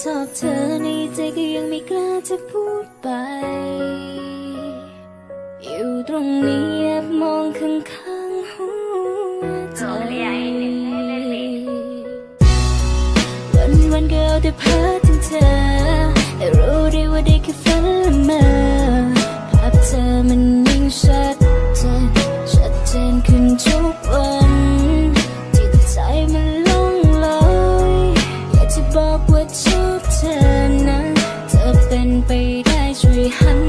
ชอบเธอในใจก็ยังไม่กล้าจะพูดไป อยู่ตรงนี้แอบมองข้างข้างๆหัวใจวันวันก็เอาแต่เพ้อถึงเธอ แต่รู้ไดีว่าได้แค่ฝันละเมอภาพเธอมันยิ่งชัดเจนชัดเจนขึ้นทุกวันจิตใจมันล่องลอยอยากจะบอกว่า เธอนะเธอเป็นไปได้ช่วยหัน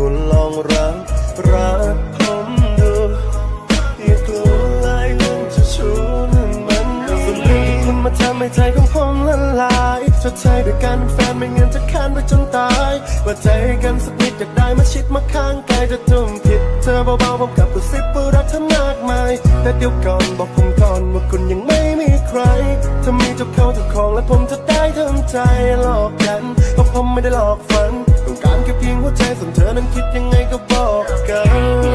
คุณลองรักรักผมดูอย่ากลัวเลยเรื่องจะชู้นั่นมันส่วนเรื่งที่คุณมาทำให้ใจของผมละลายชดใช้ด้วยการเป็นแฟนไม่งั้นจะค้านไปจนตายว่าใจกันสักนิดอยากได้มาชิดมาข้างกายจะจุ่มผิดเธอเบาๆผมกลับกระซิบว่ารักเธอมากมายแต่เดี๋ยวก่อนบอกผมก่อนว่าคุณยังไม่มีใครถ้ามีเจ้าเขาเจ้าของแล้วผมจะได้ทำใจหลอกกันเพราะผมไม่ได้หลอกฝัน ริงหัวใจส่วนเธอนั้นคิดยังไงก็บอกกัน